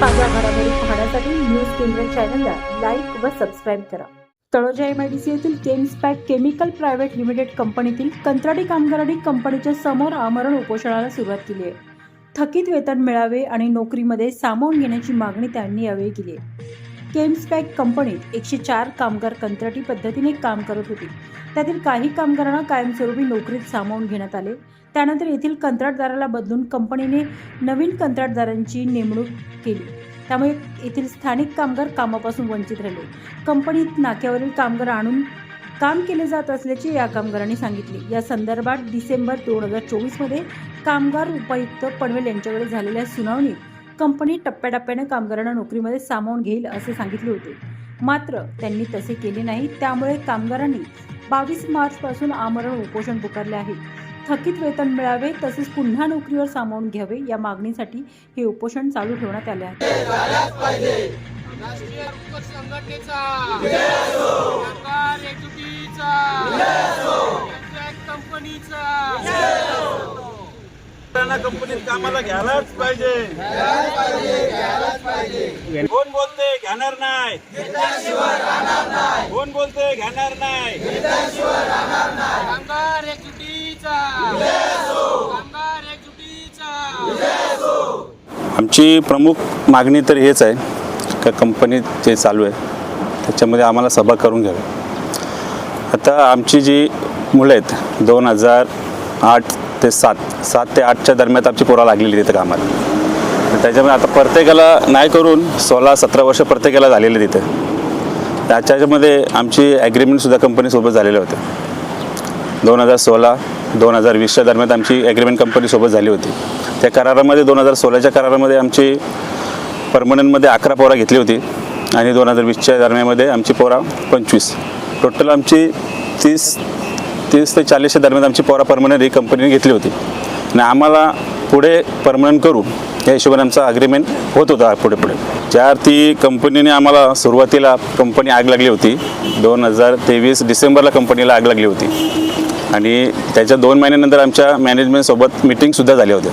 ताज्या घडामोडी पाहण्यासाठी न्यूज केंद्र चॅनलला लाईक व सबस्क्राईब करा. तळोजा एमआयडीसी येथील Chems Pack chemical private limited कंपनीतील कंत्राटी कामगारांनी कंपनीच्या समोर आमरण उपोषणाला सुरुवात केली आहे. थकीत वेतन मिळावे आणि नोकरीमध्ये सामावून घेण्याची मागणी त्यांनी यावेळी केली आहे. केम्सपॅक कंपनीत एकशे चार कामगार कंत्राटी पद्धतीने काम करत होते. त्यातील काही कामगारांना कायमस्वरूपी नोकरीत सामावून घेण्यात आले. त्यानंतर येथील कंत्राटदाराला बदलून कंपनीने नवीन कंत्राटदारांची नेमणूक केली. त्यामुळे येथील स्थानिक कामगार कामापासून वंचित राहिले. कंपनीत नाक्यावरील कामगार आणून काम केले जात असल्याचे या कामगारांनी सांगितले. या संदर्भात डिसेंबर दोन हजार चोवीसमध्ये कामगार उपायुक्त पनवेल यांच्याकडे झालेल्या सुनावणीत कंपनी टप्प्याटप्प्याने कामगारांना नोकरीमध्ये सामावून घेईल असे सांगितले होते. मात्र त्यांनी तसे केले नाही. त्यामुळे कामगारांनी बावीस मार्चपासून आमरण उपोषण पुकारले आहे. थकीत वेतन मिळावे तसेच पुन्हा नोकरीवर सामावून घ्यावे या मागणीसाठी हे उपोषण चालू ठेवण्यात आले आहे राष्ट्रीय उपकर संघटनेचा सरकार एकजुटीचा कॉन्ट्रॅक्ट कंपनीचा किराणा कंपनीत कामाला घ्यायलाच पाहिजे. कोण बोलते घेणार नाही? कोण बोलते घेणार नाही? कामगार एकजुटीचा कामगार एकजुटीचा आमची प्रमुख मागणी तर हेच आहे का कंपनीत जे चालू आहे त्याच्यामध्ये आम्हाला सभा करून घ्यावी. आता आमची जी मुलं आहेत दोन हजार आठ ते सात सात ते आठच्या दरम्यान आमची पोरा लागलेली तिथे कामाला. त्याच्यामुळे आता प्रत्येकाला नाही करून सोळा सतरा वर्ष प्रत्येकाला झालेले तिथे. त्याच्यामध्ये आमची ॲग्रीमेंटसुद्धा कंपनीसोबत झालेले होते. दोन हजार सोळा दोन हजार वीसच्या दरम्यान आमची ॲग्रीमेंट कंपनीसोबत झाली होती. त्या करारामध्ये दोन हजार सोळाच्या करारामध्ये आमची परमनंटमध्ये अकरा पोरा घेतली होती आणि दोन हजार वीसच्या दरम्यानमध्ये आमची पोरा पंचवीस. टोटल आमची तीस तीस ते चाळीसच्या दरम्यान आमची पोरा परमनंट ही कंपनीने घेतली होती. आणि आम्हाला पुढे परमनंट करू या हिशोबाने आमचा अग्रीमेंट होत होता पुढे पुढे. ज्या ती कंपनीने आम्हाला सुरुवातीला कंपनी आग लागली होती. दोन हजार तेवीस डिसेंबरला कंपनीला आग लागली होती. आणि त्याच्या दोन महिन्यानंतर आमच्या मॅनेजमेंटसोबत मिटिंगसुद्धा झाल्या होत्या.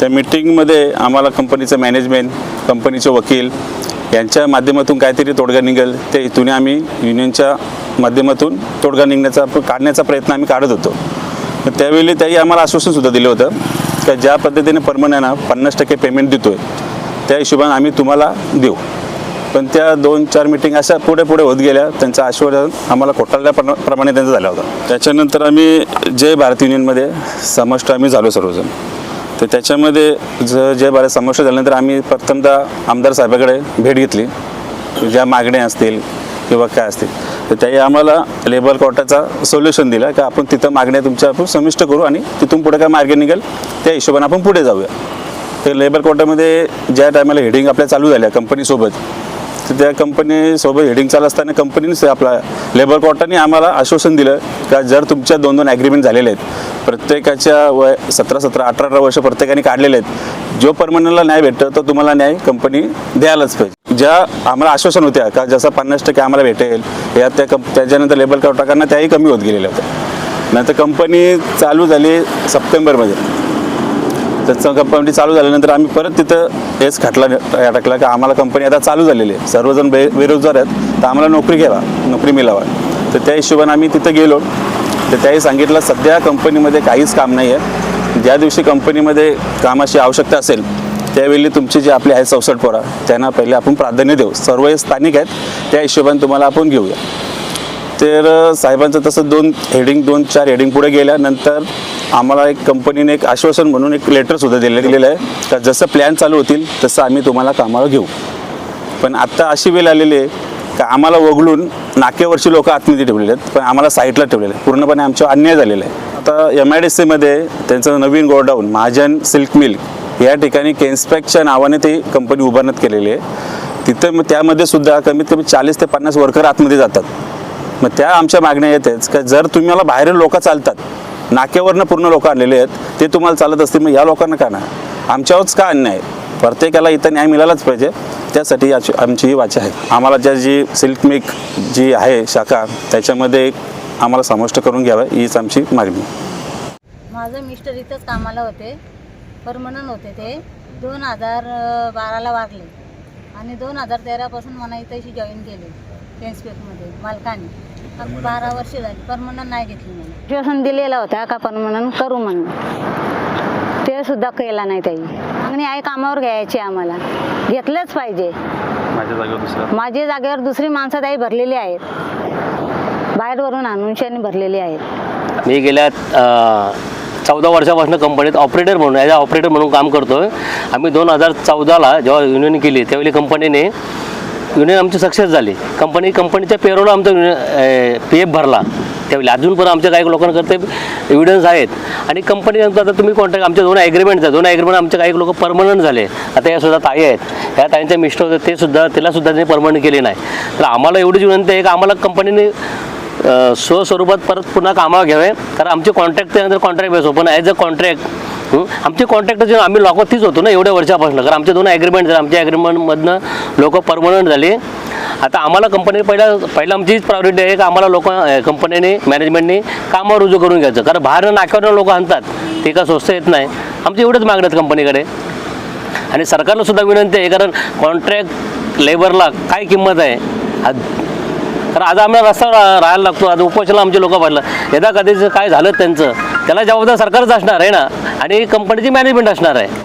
त्या मिटिंगमध्ये आम्हाला कंपनीचं मॅनेजमेंट कंपनीचे वकील यांच्या माध्यमातून काहीतरी तोडगा निघेल. ते इथून आम्ही युनियनच्या माध्यमातून तोडगा निघण्याचा काढण्याचा प्रयत्न आम्ही काढत होतो. तर त्यावेळी त्याही आम्हाला आश्वासनसुद्धा दिलं होतं का ज्या पद्धतीने परमनंट पन्नास टक्के पेमेंट देतो आहे त्या हिशोबाने आम्ही तुम्हाला देऊ. पण त्या दोन चार मिटिंग अशा पुढे पुढे होत गेल्या त्यांचं आश्वासन आम्हाला खोटारल्याप्रमाणे त्यांचा झाला होता. त्याच्यानंतर आम्ही जय भारत युनियनमध्ये समष्ट आम्ही झालो सर्वजण. तर त्याच्यामध्ये ज जे बऱ्याच समष्ट झाल्यानंतर आम्ही प्रथमतः आमदार साहेबाकडे भेट घेतली. ज्या मागण्या असतील किंवा काय असतील. तर त्याही आम्हाला लेबर कोर्टाचा सोल्युशन दिला की आपण तिथं मागण्या तुमच्या आपण समिष्ट करू आणि तिथून पुढे काय मार्ग निघेल त्या हिशोबाने आपण पुढे जाऊया. तर लेबर कोर्टामध्ये ज्या टायमाला हेडिंग आपल्या चालू झाल्या कंपनीसोबत तर त्या कंपनीसोबत हेडिंग चालू असताना कंपनीनेच आपला लेबर कोर्टाने आम्हाला आश्वासन दिलं का जर तुमच्या दोन दोन ॲग्रीमेंट झालेले आहेत प्रत्येकाच्या वय सतरा सतरा अठरा अठरा वर्ष प्रत्येकाने काढलेले आहेत जो परमनंटला न्याय भेटतं तो तुम्हाला न्याय कंपनी द्यायलाच पाहिजे. ज्या आम्हाला आश्वासन होत्या का जसं पन्नास टक्के आम्हाला भेटेल या त्या कंप त्याच्यानंतर लेबर कोर्टाकडनं त्याही कमी होत गेलेल्या होत्या. नंतर कंपनी चालू झाली सप्टेंबरमध्ये. त्याचं कंपनी चालू झाल्यानंतर आम्ही परत तिथं हेच खटला या टाकला की आम्हाला कंपनी आता चालू झालेली आहे. सर्वजण बे बेरोजगार आहेत तर आम्हाला नोकरी घ्यावा नोकरी मिळावा. तर त्या हिशोबाने आम्ही तिथं गेलो. तर त्याही सांगितलं सध्या कंपनीमध्ये काहीच काम नाही आहे ज्या दिवशी कंपनीमध्ये कामाची आवश्यकता असेल त्यावेळी तुमची जे आपले आहेत चौसष्ट पोरा त्यांना पहिले आपण प्राधान्य देऊ. सर्व हे स्थानिक आहेत त्या हिशोबाने तुम्हाला आपण घेऊया. तर साहेबांचं तसं दोन हेडिंग दोन चार हेडिंग पुढे गेल्यानंतर आम्हाला एक कंपनीने एक आश्वासन म्हणून एक लेटरसुद्धा दिलं गेलेलं आहे का जसं प्लॅन चालू होतील तसं आम्ही तुम्हाला कामाला घेऊ. पण आत्ता अशी वेळ आलेली आहे का आम्हाला वगळून नाक्यावरची लोक आतमध्ये ठेवलेले आहेत पण आम्हाला साईडला ठेवलेले आहे पूर्णपणे आमच्यावर अन्याय झालेला आहे. आता एम आय डी सीमध्ये त्यांचं नवीन गोडाऊन महाजन सिल्क मिल्क या ठिकाणी केन्सपॅकच्या नावाने ती कंपनी उभारण्यात केलेली आहे. तिथं मग त्यामध्ये सुद्धा कमीत कमी चाळीस ते पन्नास वर्कर आतमध्ये जातात. मग त्या आमच्या मागण्या येतेच का जर तुम्हाला बाहेरील लोक चालतात नाक्यावरनं पूर्ण लोक आणलेले आहेत ते तुम्हाला चालत असतील मग या लोकांना का नाही? आमच्यावरच का अन्याय? आहे? प्रत्येकाला इथं न्याय मिळालाच पाहिजे. त्यासाठी याची आमची ही वाचा आहे. आम्हाला ज्या जी सिल्क मिक जी आहे शाखा त्याच्यामध्ये आम्हाला समाविष्ट करून घ्यावं हीच आमची मागणी माझं मिस्टर इथंच कामाला होते. परमनंट होते ते. दोन हजार बाराला वारले. आणि दोन हजार तेरापासून मला इथेशी जॉईन केले टेन्सपेकमध्ये मालकाने. बारा वर्ष झाली परमनंट नाही घेतली मला. आश्वासन दिलेला होता का परमनंट करू म्हणून. ते सुद्धा केला नाही त्याही मागणी आहे कामावर घ्यायची आम्हाला. घेतलंच पाहिजे. माझ्या जागेवर दुसरं? माझी जागेवर दुसरी माणसं ताई भरलेली आहेत. बाहेरवरून आणूनशाने भरलेली आहेत. मी गेल्या चौदा वर्षापासून कंपनीत ऑपरेटर म्हणून ॲज अ ऑपरेटर म्हणून काम करतो आहे आम्ही दोन हजार चौदाला जेव्हा युनियन केली त्यावेळी कंपनीने युनियन आमची सक्सेस झाली. कंपनी कंपनीच्या पेरोला आमचा पी एफ भरला. त्यावेळी अजून पण आमच्या काही लोकांकडे एव्हिडन्स आहेत. आणि कंपनी आता तुम्ही कॉन्ट्रॅक्ट आमच्या दोन ॲग्रीमेंट आहेत. दोन ॲग्रीमेंट आमच्या काही लोक परमनंट झाले. आता या सुद्धा ताई आहेत. ह्या ताईंचे मिस्टर होते ते सुद्धा तिला सुद्धा त्यांनी परमनंट केले नाही. तर आम्हाला एवढीच विनंती आहे की आम्हाला कंपनीने स्वस्वरूपात परत पुन्हा कामावर घ्यावे. कारण आमचे कॉन्ट्रॅक्ट त्यानंतर कॉन्ट्रॅक्ट बेस ओपन पण ॲज अ कॉन्ट्रॅक्ट आमचे कॉन्ट्रॅक्ट जे आम्ही लोक तीच होतो ना एवढ्या वर्षापासून. कारण आमचे दोन ॲग्रीमेंट झाले आमच्या ॲग्रीमेंटमधनं लोक परमनंट झाले. आता आम्हाला कंपनी पहिला पहिला आमचीच प्रायोरिटी आहे की आम्हाला लोक कंपनीने मॅनेजमेंटने कामावर रुजू करून घ्यायचं. कारण बाहेर नाक्यावर लोक आणतात. ते का स्वस्त येत नाही. आमची एवढंच मागणं आहेत कंपनीकडे आणि सरकारला सुद्धा विनंती आहे कारण कॉन्ट्रॅक्ट लेबरला काय किंमत आहे? आज तर आज आम्हाला रस्ता राहायला लागतो. आज उपोषणाला आमचे लोक पाहिलं यदा कधीच काय झालं त्यांचं? त्याला जबाबदार सरकारच असणार आहे ना? आणि कंपनीची मॅनेजमेंट असणार आहे.